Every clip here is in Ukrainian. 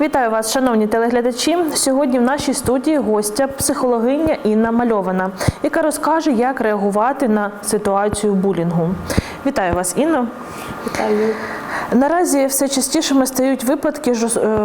Вітаю вас, шановні телеглядачі. Сьогодні в нашій студії гостя психологиня Інна Мальована, яка розкаже, як реагувати на ситуацію булінгу. Вітаю вас, Інно. Вітаю. Наразі все частішими стають випадки е,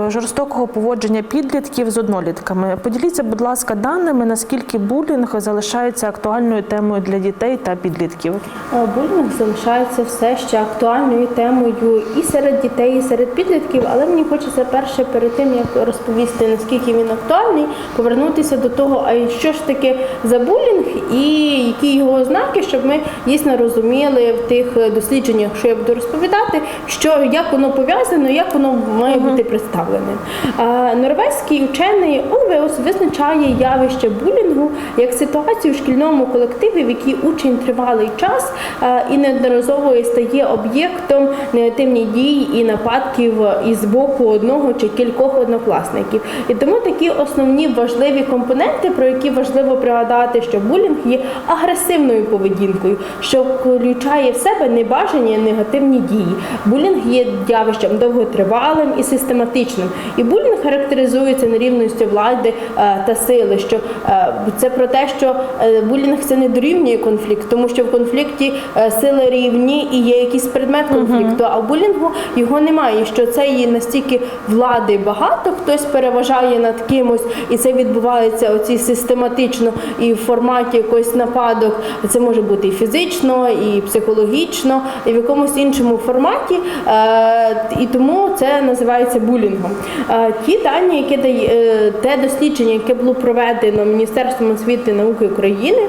жорстокого поводження підлітків з однолітками. Поділіться, будь ласка, даними, наскільки булінг залишається актуальною темою для дітей та підлітків. Е, Булінг залишається все ще актуальною темою і серед дітей, і серед підлітків, але мені хочеться перше перед тим, як розповісти, наскільки він актуальний, повернутися до того, а що ж таке за булінг і які його ознаки, щоб ми дійсно розуміли в тих е, дослідженнях, що я буду розповідати, що як воно пов'язано, як воно має бути представленим. А, Норвезький учений Олвеус визначає явище булінгу як ситуацію в шкільному колективі, в якій учень тривалий час а, і неодноразово стає об'єктом негативних дій і нападків із боку одного чи кількох однокласників. І тому такі основні важливі компоненти, про які важливо пригадати, що булінг є агресивною поведінкою, що включає в себе небажані негативні дії. Булінг є явищем довготривалим і систематичним. І булінг характеризується нерівністю влади е, та сили. Що е, це про те, що е, булінг це не дорівнює конфлікт, тому що в конфлікті сили рівні і є якийсь предмет конфлікту, а в булінгу його немає. Що це є настільки влади багато, хтось переважає над кимось, і це відбувається оці систематично і в форматі якогось нападок. Це може бути і фізично, і психологічно, і в якомусь іншому форматі. Е, І тому це називається булінгом. Е, Ті дані, які е, те дослідження, яке було проведено Міністерством освіти науки України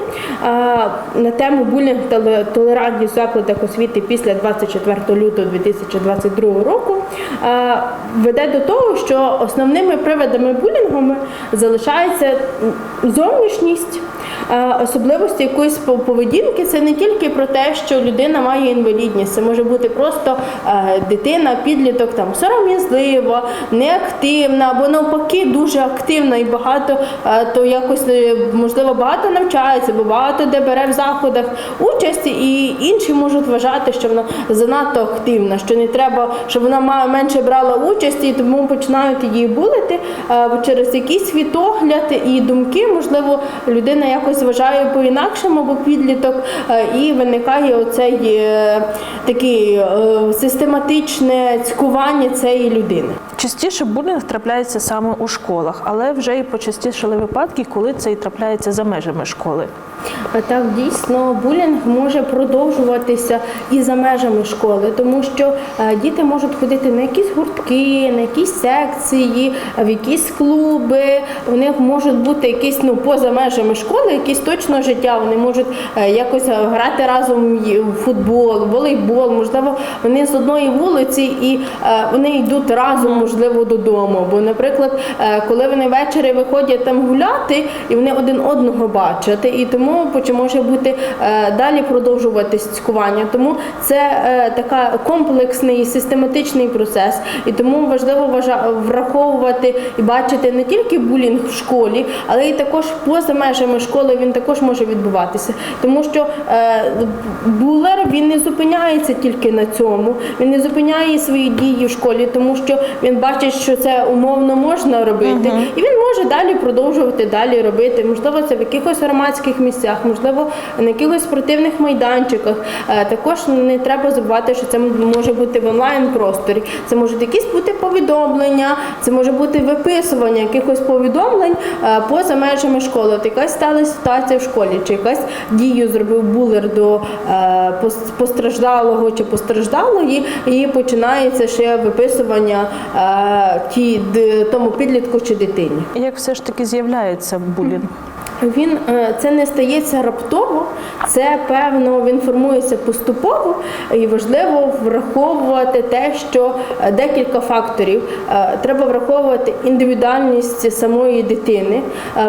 на тему булінг та толерантність в закладах освіти після 24 лютого 2022 року, веде до того, що основними приводами булінгу залишається зовнішність. Особливості якоїсь поведінки це не тільки про те, що людина має інвалідність, це може бути просто е, дитина, підліток там сором'язлива, неактивна або навпаки дуже активна і багато е, то якось е, можливо багато навчається, бо багато де бере в заходах участь, і інші можуть вважати, що вона занадто активна, що не треба, щоб вона менше брала участь, і тому починають її булити через якийсь світогляд і думки, можливо, людина якось вважаю по-інакшому, або підліток, е, і виникає оцей е, такий е, систематичне цькування цієї людини. Частіше булінг трапляється саме у школах, але вже і почастішали випадки, коли це і трапляється за межами школи. Так, дійсно, булінг може продовжуватися і за межами школи, тому що е, діти можуть ходити на якісь гуртки, на якісь секції, в якісь клуби. У них можуть бути якісь ну поза межами школи, якісь точно життя. Вони можуть е, якось е, грати разом в футбол, волейбол. Можливо, вони з одної вулиці і е, вони йдуть разом, можливо, додому. Бо, наприклад, е, коли вони ввечері виходять там гуляти, і вони один одного бачать, і тому може бути е, далі продовжуватись цькування. Тому це е, така комплексний систематичний процес, і тому важливо враховувати і бачити не тільки булінг в школі, але й також поза межами школи він також може відбуватися, тому що булер він не зупиняється тільки на цьому, він не зупиняє свої дії в школі, тому що він бачить, що це умовно можна робити, і він може далі продовжувати далі робити. Можливо, це в якихось громадських місцях, можливо, на якихось спортивних майданчиках. Е, Також не треба забувати, що це може бути в онлайн просторі. Це можуть якісь бути повідомлення, це може бути виписування якихось повідомлень е, поза межами школи. От якась стала ситуація в школі, чи якась дію зробив булер до е, постраждалого чи постраждалої, і починається ще виписування тому підлітку чи дитині. Як все ж таки з'являється булінг? Він е, це не стається раптово, це певно він формується поступово, і важливо враховувати те, що е, декілька факторів. Е, Треба враховувати індивідуальність самої дитини,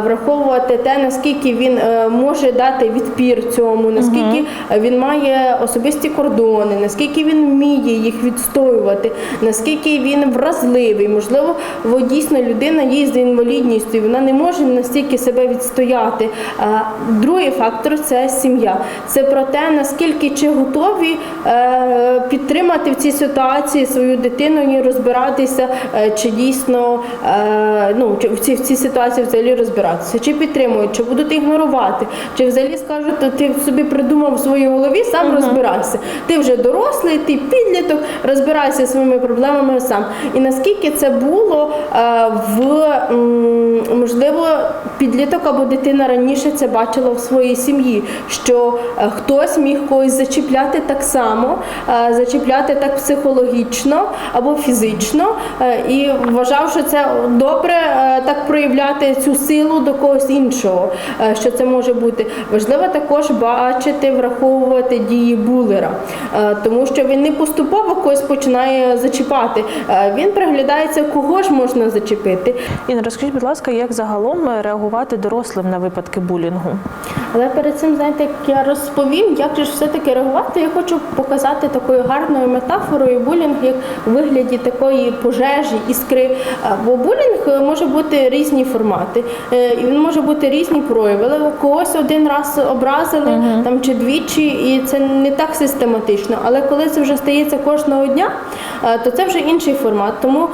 враховувати те, наскільки він може дати відпір цьому, наскільки він має особисті кордони, наскільки він вміє їх відстоювати, наскільки він вразливий. Можливо, во, дійсно людина є з інвалідністю, вона не може настільки себе відстояти. Сприяти. Е, Другий фактор це сім'я. Це про те, наскільки чи готові е, підтримати в цій ситуації свою дитину і розбиратися, е, чи дійсно ну, в цій, в цій ситуації взагалі розбиратися, чи підтримують, чи будуть ігнорувати, чи взагалі скажуть, «Та ти собі придумав в своїй голові, сам розбирайся. Ти вже дорослий, ти підліток, розбирайся своїми проблемами сам. І наскільки це було в підліток або дитина раніше це бачила в своїй сім'ї, що е, хтось міг когось зачіпляти так само, е, зачіпляти так психологічно або фізично, е, і вважав, що це добре так проявляти цю силу до когось іншого, що це може бути. Важливо також бачити, враховувати дії булера, тому що він не поступово когось починає зачіпати. Він приглядається, кого ж можна зачепити. Інна, розкажіть, будь ласка, як загалом реагувати дорослим на випадки булінгу? Але перед цим, знаєте, як я розповім, як же ж все-таки реагувати, я хочу показати такою гарною метафорою булінг, як у вигляді такої пожежі, іскри. Бо булінг е, може бути різні формати, е, і він може бути різні прояви. Але когось один раз образили там чи двічі, і це не так систематично. Але коли це вже стається кожного дня, е, то це вже інший формат. Тому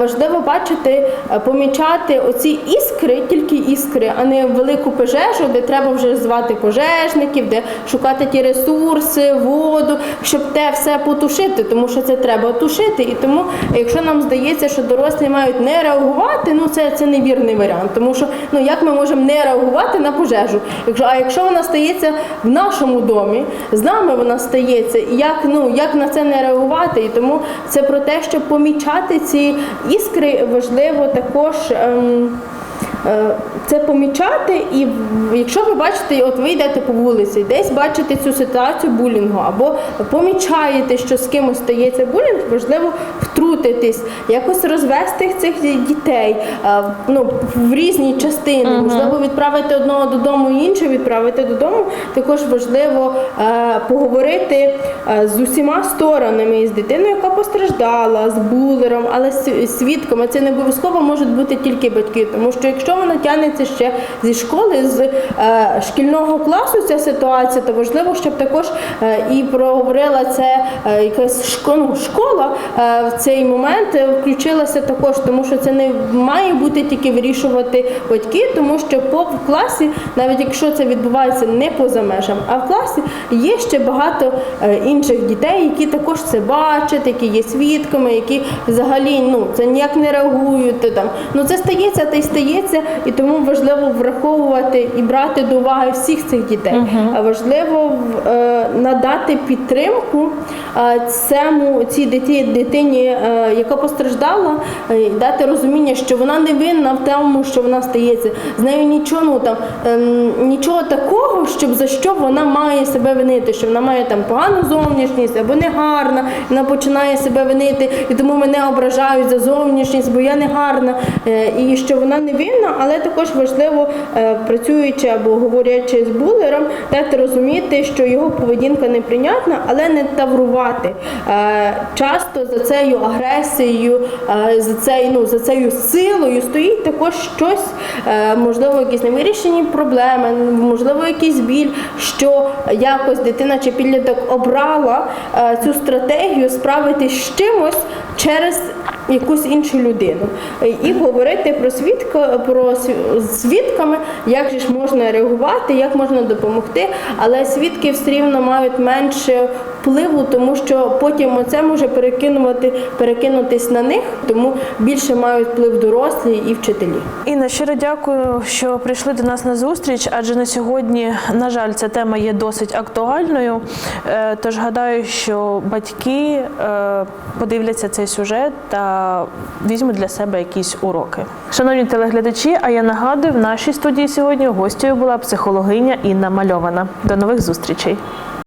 важливо бачити, помічати оці іскри, тільки іскри, а не велику пожежу, де треба вже звати пожежників, де шукати ті ресурси, воду, щоб те все потушити, тому що це треба тушити. І тому, якщо нам здається, що дорослі мають не реагувати, ну це, це невірний варіант. Тому що ну як ми можемо не реагувати на пожежу? Якщо а якщо вона стається в нашому домі, з нами вона стається, як ну як на це не реагувати? І тому це про те, щоб помічати ці іскри, важливо також. Ем, це помічати, і якщо ви бачите, от ви йдете по вулиці, десь бачите цю ситуацію булінгу, або помічаєте, що з кимось стається булінг, важливо втрутитись, якось розвести цих дітей е, ну, в різні частини. Можливо, відправити одного додому, іншого відправити додому. Також важливо е, поговорити е, з усіма сторонами, з дитиною, яка постраждала, з булером, але з свідками. Це не обов'язково можуть бути тільки батьки, тому що якщо вона тягнеться ще зі школи, з шкільного класу ця ситуація, то важливо, щоб також і проговорила це якась шко- школа в цей момент е, включилася також, тому що це не має бути тільки вирішувати батьки, тому що по в класі, навіть якщо це відбувається не поза межами, а в класі є ще багато е, інших дітей, які також це бачать, які є свідками, які взагалі ну це ніяк не реагують. Там ну це стається та й стається, і тому важливо враховувати і брати до уваги всіх цих дітей. А важливо е, надати підтримку цьому цій дитині, яка постраждала, е, дати розуміння, що вона не винна в тому, що вона стається. З нею нічого ну там ем, нічого такого, щоб за що вона має себе винити, що вона має там погану зовнішність або негарна, вона починає себе винити, і тому мене ображають за зовнішність, бо я не гарна. Е, І що вона не винна, але також важливо, е, працюючи або говорячи з булером, дати розуміти, що його поведінка неприйнятна, але не таврувати. Е, Часто за цією агресією, е, за цей, ну, за цією силою стоїть також щось, е, можливо, якісь невирішені проблеми, можливо, якийсь біль, що якось дитина чи підліток обрала е, цю стратегію справитись з чимось через якусь іншу людину. Е, І говорити про свідка, про свідками, як же ж можна реагувати, як можна допомогти, але свідки все рівно мають менше впливу, тому що потім це може перекинувати, перекинутись на них, тому більше мають вплив дорослі і вчителі. Інна, щиро дякую, що прийшли до нас на зустріч, адже на сьогодні, на жаль, ця тема є досить актуальною. Е, Тож гадаю, що батьки е, подивляться цей сюжет та візьмуть для себе якісь уроки. Шановні телеглядачі, а я нагадую, в нашій студії сьогодні гостею була психологиня Інна Мальована. До нових зустрічей.